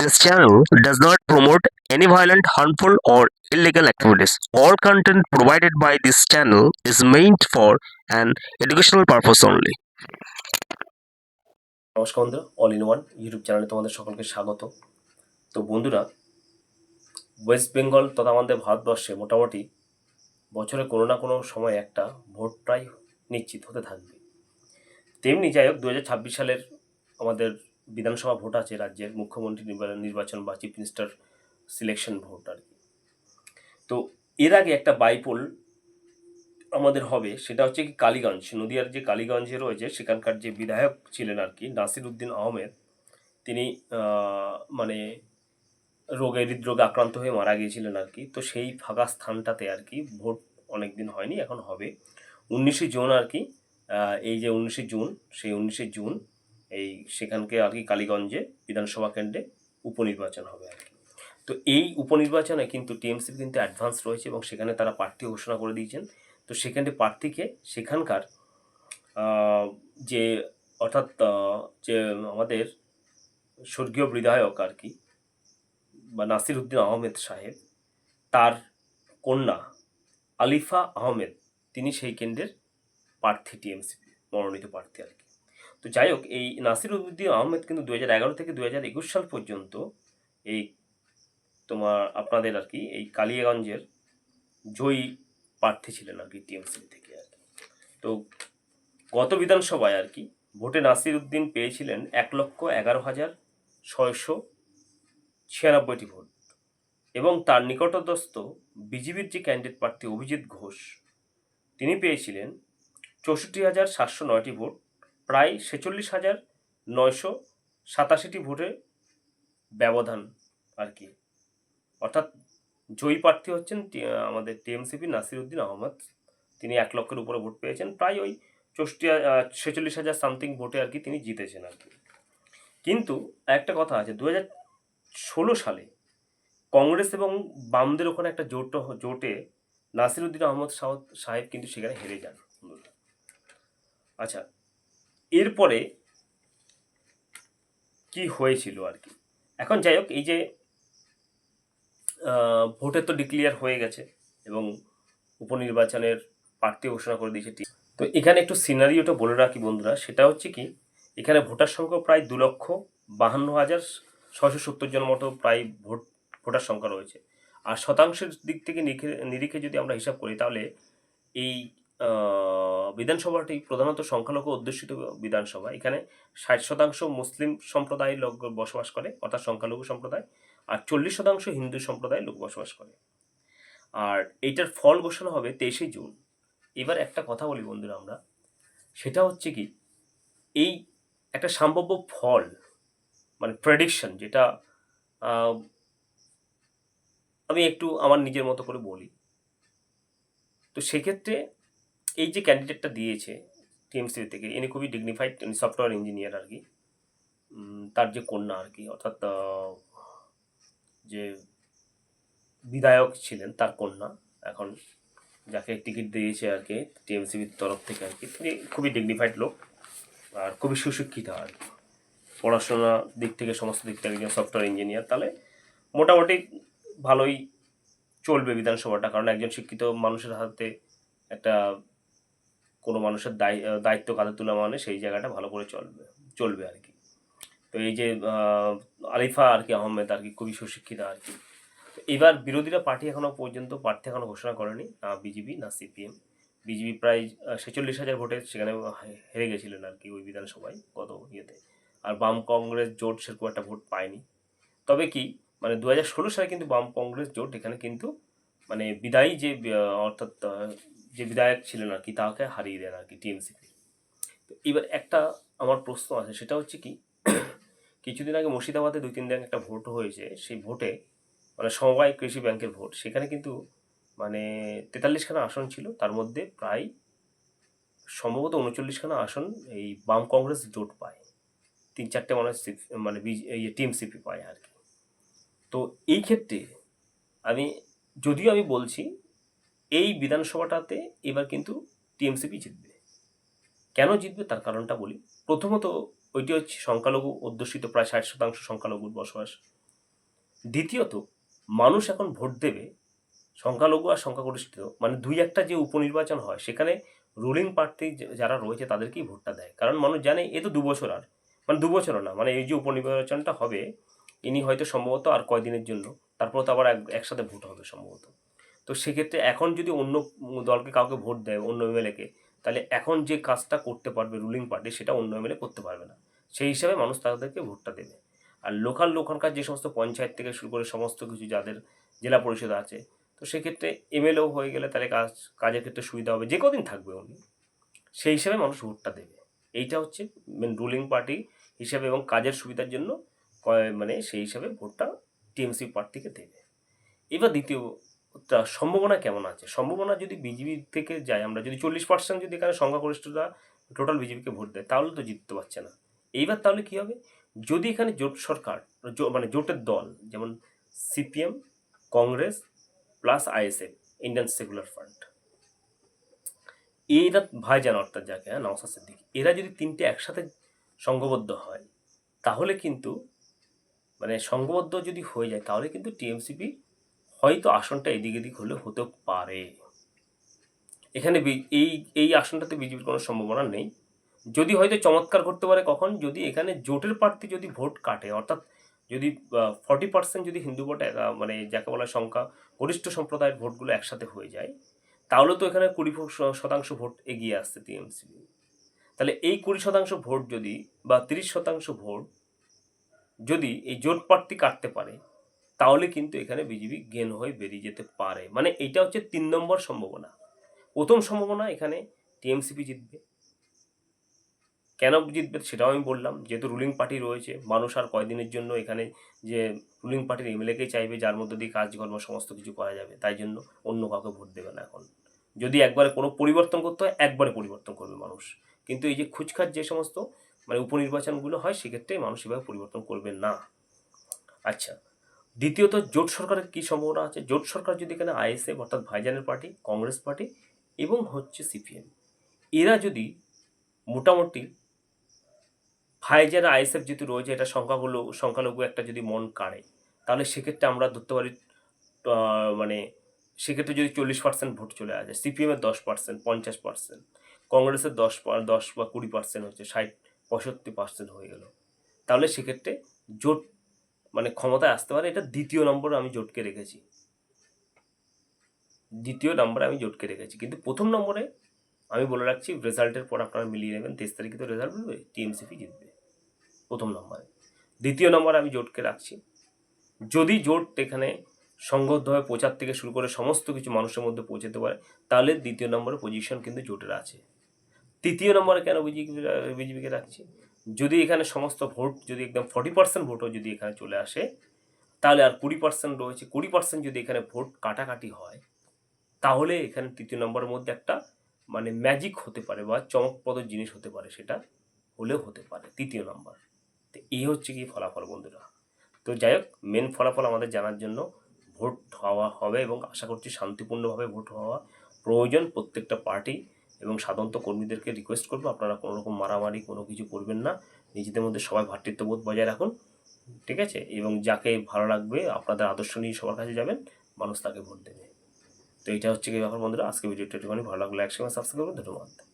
This channel does not promote any violent, harmful, or illegal activities. All content provided by this channel is meant for an educational purpose only. নমস্কার বন্ধুরা all in one YouTube চ্যানেলে তোমাদের সকলকে স্বাগত তো বন্ধুরা West Bengal তথা আমাদের ভারতবর্ষে মোটামুটি বছরে কোনো না কোনো সময় একটা ভোট প্রায় নিশ্চিত হতে থাকবে তেমনি যাই হোক দু হাজার ছাব্বিশ সালের আমাদের বিধানসভা ভোট আছে রাজ্যের মুখ্যমন্ত্রী নির্বা- নির্বাচন বা চিফ মিনিস্টার সিলেকশন ভোট আর কি। তো এর আগে একটা বাইপোল আমাদের হবে, সেটা হচ্ছে কি কালীগঞ্জ, নদিয়ার যে কালীগঞ্জে রয়েছে, সেখানকার যে বিধায়ক ছিলেন আর কি নাসির উদ্দিন আহমেদ, তিনি মানে রোগে, হৃদরোগে আক্রান্ত হয়ে মারা গিয়েছিলেন আর কি। তো সেই ফাঁকা স্থানটাতে আর কি ভোট অনেক দিন হয়নি, এখন হবে। উনিশে জুন আর কি এই যে উনিশে জুন, সেই উনিশে জুন এই সেখানকে আর কি কালীগঞ্জে বিধানসভা কেন্দ্রে উপনির্বাচন হবে আর কি। তো এই উপনির্বাচনে কিন্তু টিএমসি কিন্তু অ্যাডভান্স রয়েছে এবং সেখানে তারা প্রার্থী ঘোষণা করে দিয়েছেন। তো সেখানে প্রার্থীকে সেখানকার যে অর্থাৎ যে আমাদের স্বর্গীয় বিধায়ক আর কি, বা নাসির উদ্দিন আহমেদ সাহেব, তার কন্যা আলিফা আহমেদ, তিনি সেই কেন্দ্রের প্রার্থী, টিএমসি মনোনীত প্রার্থী আর কি। তো যাই হোক, এই নাসির উদ্দিন আহমেদ কিন্তু দু হাজার এগারো থেকে দু হাজার একুশ সাল পর্যন্ত এই তোমার আপনাদের আর কি এই কালিয়াগঞ্জের জয়ী প্রার্থী ছিলেন আর কি টিএমসি থেকে আর কি। তো গত বিধানসভায় আর কি ভোটে নাসির উদ্দিন পেয়েছিলেন এক লক্ষ এগারো হাজার ছয়শো ছিয়ানব্বইটি ভোট এবং তার নিকটস্থ বিজেপির যে ক্যান্ডিডেট প্রার্থী অভিজিৎ ঘোষ, তিনি পেয়েছিলেন চৌষট্টি হাজার সাতশো নয়টি ভোট প্রায় ছেচল্লিশ হাজার নয়শো সাতাশিটি ভোটে ব্যবধান আর কি। অর্থাৎ জয়ী প্রার্থী হচ্ছেন আমাদের টিএমসিপি নাসির উদ্দিন আহমদ। তিনি এক লক্ষের উপরে ভোট পেয়েছেন। প্রায় ওই চৌষট্টি ছেচল্লিশ হাজার সামথিং ভোটে আর কি তিনি জিতেছেন আর কি। কিন্তু একটা কথা আছে দু হাজার ষোলো সালে কংগ্রেস এবং বামদের ওখানে একটা জোট, জোটে নাসির উদ্দিন আহমদ সাহ- সাহেব কিন্তু সেখানে হেরে যান। আচ্ছা এরপরে কি হয়েছিল আর কি? এখন যাই হোক, এই যে ভোটের তো ডিক্লিয়ার হয়ে গেছে এবং উপনির্বাচনের প্রার্থী ঘোষণা করে দিয়েছে তো এখানে একটু সিনারিওটা বলে রাখি বন্ধুরা। সেটা হচ্ছে কি, এখানে ভোটার সংখ্যা প্রায় দু লক্ষ বাহান্ন হাজার ছশো সত্তর জন মতো প্রায় ভোট, ভোটার সংখ্যা রয়েছে। আর শতাংশের দিক থেকে নিরিখে যদি আমরা হিসাব করি, তাহলে এই বিধানসভাটি প্রধানত সংখ্যালঘু অধ্যুষিত বিধানসভা। এখানে ষাট শতাংশ মুসলিম সম্প্রদায়ের লোক বসবাস করে, অর্থাৎ সংখ্যালঘু সম্প্রদায়, আর চল্লিশ শতাংশ হিন্দু সম্প্রদায়ের লোক বসবাস করে। আর এইটার ফল ঘোষণা হবে তেইশে জুন। এবার একটা কথা বলি বন্ধুরা আমরা, সেটা হচ্ছে কি, এই একটা সম্ভাব্য ফল মানে প্রেডিকশন যেটা আমি একটু আমার নিজের মতো করে বলি। তো সেক্ষেত্রে এই যে ক্যান্ডিডেটটা দিয়েছে টিএমসি থেকে, ইনি খুবই ডিগনিফাইড সফটওয়্যার ইঞ্জিনিয়ার আর কি। তার যে কন্যা আর কি, অর্থাৎ যে বিধায়ক ছিলেন তার কন্যা এখন, যাকে টিকিট দিয়েছে আর কি টিএমসিবির তরফ থেকে আর কি। তিনি খুবই ডিগনিফাইড লোক আর খুবই সুশিক্ষিত আর কি। পড়াশোনা দিক থেকে সমস্ত দিক থেকে একজন সফটওয়্যার ইঞ্জিনিয়ার তাহলে মোটামুটি ভালোই চলবে বিধানসভাটা, কারণ একজন শিক্ষিত মানুষের হাতে একটা কোনো মানুষের দায় দায়িত্ব কাঁধে তোলা মানে সেই জায়গাটা ভালো করে চলবে চলবে আর কি। তো এই যে আলিফা আর কি আহমেদ আর কি খুবই সুশিক্ষিতা আর কি। এবার বিরোধীরা পার্টি এখনও পর্যন্ত, প্রার্থী এখনও ঘোষণা করেনি, না বিজেপি, না সিপিএম। বিজেপি প্রায় ছেচল্লিশ হাজার ভোটে সেখানে হেরে গেছিলেন আর কি ওই বিধানসভায় গত ইয়েতে। আর বাম কংগ্রেস জোট সেরকম একটা ভোট পায়নি। তবে কি মানে দু হাজার ষোলো সালে কিন্তু বাম কংগ্রেস জোট এখানে কিন্তু মানে বিদায়ী যে অর্থাৎ যে বিধায়ক ছিলেন আর কি, তাকে হারিয়ে দেন আর কি টিএমসিপি তো এবার একটা আমার প্রশ্ন আছে, সেটা হচ্ছে কি, কিছুদিন আগে মুর্শিদাবাদে দুই তিন দিন একটা ভোট হয়েছে, সেই ভোটে মানে সমবায় কৃষি ব্যাংকের ভোট, সেখানে কিন্তু মানে তেতাল্লিশখানা আসন ছিল, তার মধ্যে প্রায় সম্ভবত উনচল্লিশখানা আসন এই বাম কংগ্রেস জোট পায়। তিন চারটে মানে সি- মানে বি- এই টিএমসিপি পায় আর কি। তো এই ক্ষেত্রে আমি, যদিও আমি বলছি এই বিধানসভাটাতে এবার কিন্তু টিএমসিপি জিতবে। কেন জিতবে তার কারণটা বলি। প্রথমত ওইটি হচ্ছে সংখ্যালঘু অধ্যুষিত প্রায় ষাট শতাংশ সংখ্যালঘুর বসবাস। দ্বিতীয়ত মানুষ এখন ভোট দেবে সংখ্যালঘু আর সংখ্যাগরিষ্ঠ মানে দুই একটা যে উপনির্বাচন হয় সেখানে রুলিং পার্টি যারা রয়েছে তাদেরকেই ভোটটা দেয়। কারণ মানুষ জানে এ তো দুবছর আর। মানে দু বছরও না। মানে এই যে উপনির্বাচনটা হবে, ইনি হয়তো সম্ভবত আর কয়দিনের জন্য, তারপর তো আবার এক- একসাথে ভোট হবে সম্ভবত। তো সেক্ষেত্রে এখন যদি অন্য দলকে কাউকে ভোট দেয় অন্য এমএলএকে, তাহলে এখন যে কাজটা করতে পারবে রুলিং পার্টি সেটা অন্য এমএলএ করতে পারবে না। সেই হিসাবে মানুষ তাদেরকে ভোটটা দেবে। আর লোকাল ওখানকার যে সমস্ত পঞ্চায়েত থেকে শুরু করে সমস্ত কিছু যাদের জেলা পরিষদ আছে, তো সেক্ষেত্রে এমএলএও হয়ে গেলে তাহলে কাজ, কাজের ক্ষেত্রে সুবিধা হবে, যে কদিন থাকবে উনি। সেই হিসাবে মানুষ ভোটটা দেবে। এইটা হচ্ছে মেন রুলিং পার্টি হিসাবে এবং কাজের সুবিধার জন্য মানে সেই হিসাবে ভোটটা টিএমসি প্রার্থীকে দেবে। এবার দ্বিতীয় সম্ভাবনা কেমন আছে? সম্ভাবনা যদি বিজেপি থেকে যায়, আমরা যদি চল্লিশ পার্সেন্ট যদি এখানে সংখ্যাগরিষ্ঠতা টোটাল বিজেপিকে ভোট দেয়, তাহলে তো জিততে পারছে না। এইবার তাহলে কী হবে? যদি এখানে জোট সরকার মানে জোটের দল, যেমন CPM Congress plus ISF Indian secular front এরা ভাইজান অর্থাৎ যাকে হ্যাঁ নওসাদ সিদ্দিক, এরা যদি তিনটে একসাথে সংঘবদ্ধ হয়, তাহলে কিন্তু মানে সংঘবদ্ধ যদি হয়ে যায়, তাহলে কিন্তু টিএমসিপি হয়তো আসনটা এদিক এদিক হলে হতে পারে। এখানে এই এই আসনটাতে বিজেপির কোনো সম্ভাবনা নেই। যদি হয়তো চমৎকার করতে পারে কখন? যদি এখানে জোটের প্রার্থী যদি ভোট কাটে, অর্থাৎ যদি ফর্টি পার্সেন্ট যদি হিন্দু ভোট মানে যাকে বলা সংখ্যা, গরিষ্ঠ সম্প্রদায়ের ভোটগুলো একসাথে হয়ে যায়, তাহলে তো এখানে কুড়ি শতাংশ ভোট এগিয়ে আসছে টিএমসি। তাহলে এই কুড়ি শতাংশ ভোট যদি, বা তিরিশ শতাংশ ভোট যদি এই জোট প্রার্থী কাটতে পারে তাহলে কিন্তু এখানে বিজেপি গেন হয়ে বেরিয়ে যেতে পারে। মানে এইটা হচ্ছে তিন নম্বর সম্ভাবনা। প্রথম সম্ভাবনা এখানে টিএমসিপি জিতবে। কেন জিতবে সেটাও আমি বললাম, যেহেতু রুলিং পার্টি রয়েছে, মানুষ আর কয়দিনের জন্য এখানে যে রুলিং পার্টির এমএলএকেই চাইবে, যার মধ্যে দিয়ে কাজকর্ম সমস্ত কিছু করা যাবে, তাই জন্য অন্য কাউকে ভোট দেবে না এখন। যদি একবারে কোনো পরিবর্তন করতে হয়, একবারে পরিবর্তন করবে মানুষ। কিন্তু এই যে খুচখাচ যে সমস্ত মানে উপনির্বাচনগুলো হয়, সেক্ষেত্রে মানুষ এভাবে পরিবর্তন করবে না। আচ্ছা দ্বিতীয়ত, জোট সরকারের কী সম্ভাবনা আছে? জোট সরকার যদি এখানে আইএসএফ অর্থাৎ ভাইজানের পার্টি, কংগ্রেস পার্টি এবং হচ্ছে সিপিএম, এরা যদি মোটামুটি ভাইজান আইএসএফ যেহেতু রয়েছে, এটা সংখ্যাগুলো, সংখ্যালঘু একটা যদি মন কাড়ে, তাহলে সেক্ষেত্রে আমরা ধরতে পারি মানে সেক্ষেত্রে যদি চল্লিশ পার্সেন্ট ভোট চলে আসে, সিপিএমের দশ পার্সেন্ট পঞ্চাশ পার্সেন্ট কংগ্রেসের দশ দশ বা কুড়ি পার্সেন্ট হচ্ছে, ষাট, পঁয়ষট্টি পার্সেন্ট হয়ে গেল। তাহলে সেক্ষেত্রে জোট মানে ক্ষমতায় আসতে পারে, এটা দ্বিতীয় নম্বরে আমি জোটকে রেখেছি। দ্বিতীয় নম্বরে আমি জোটকে রেখেছি। কিন্তু প্রথম নম্বরে আমি বলে রাখছি, রেজাল্টের পর আপনারা মিলিয়ে নেবেন, তেইশ তারিখে তো রেজাল্ট বেরোবে, টিএমসিপি জিতবে প্রথম নম্বরে। দ্বিতীয় নম্বরে আমি জোটকে রাখছি। যদি জোট এখানে সংঘবদ্ধভাবে প্রচার থেকে শুরু করে সমস্ত কিছু মানুষের মধ্যে পৌঁছাতে পারে, তাহলে দ্বিতীয় নম্বরে পজিশন কিন্তু জোটের আছে। তৃতীয় নম্বরে কেন বিজেপি, বিজেপিকে রাখছি? যদি এখানে সমস্ত ভোট, যদি একদম ফর্টি পার্সেন্ট ভোটও যদি এখানে চলে আসে, তাহলে আর কুড়ি পার্সেন্ট রয়েছে, কুড়ি পার্সেন্ট যদি এখানে ভোট কাটাকাটি হয়, তাহলে এখানে তৃতীয় নম্বরের মধ্যে একটা মানে ম্যাজিক হতে পারে বা চমকপ্রদ জিনিস হতে পারে সেটা হলেও হতে পারে, তৃতীয় নম্বর। তো এই হচ্ছে কি ফলাফল বন্ধুরা। তো যাই হোক মেন ফলাফল আমাদের জানার জন্য ভোট হওয়া হবে এবং আশা করছি শান্তিপূর্ণভাবে ভোট হওয়া প্রয়োজন প্রত্যেকটা পার্টি। এবং সাধারণত কর্মীদেরকে রিকোয়েস্ট করব। আপনারা কোনো রকম মারামারি, কোনো কিছু করবেন না। নিজেদের মধ্যে সবাই ভ্রাতৃত্ববোধ বজায় রাখুন, ঠিক আছে? এবং যাকে ভালো লাগবে, আপনাদের আদর্শ নিয়ে সবার কাছে যাবেন, মানুষ তাকে ভোট দেবে। তো এটা হচ্ছে কি ব্যাপার বন্ধুরা? আজকে ভিডিওটা একটুখানি ভালো লাগল, একসঙ্গে সাবস্ক্রাইব করুন। ধন্যবাদ।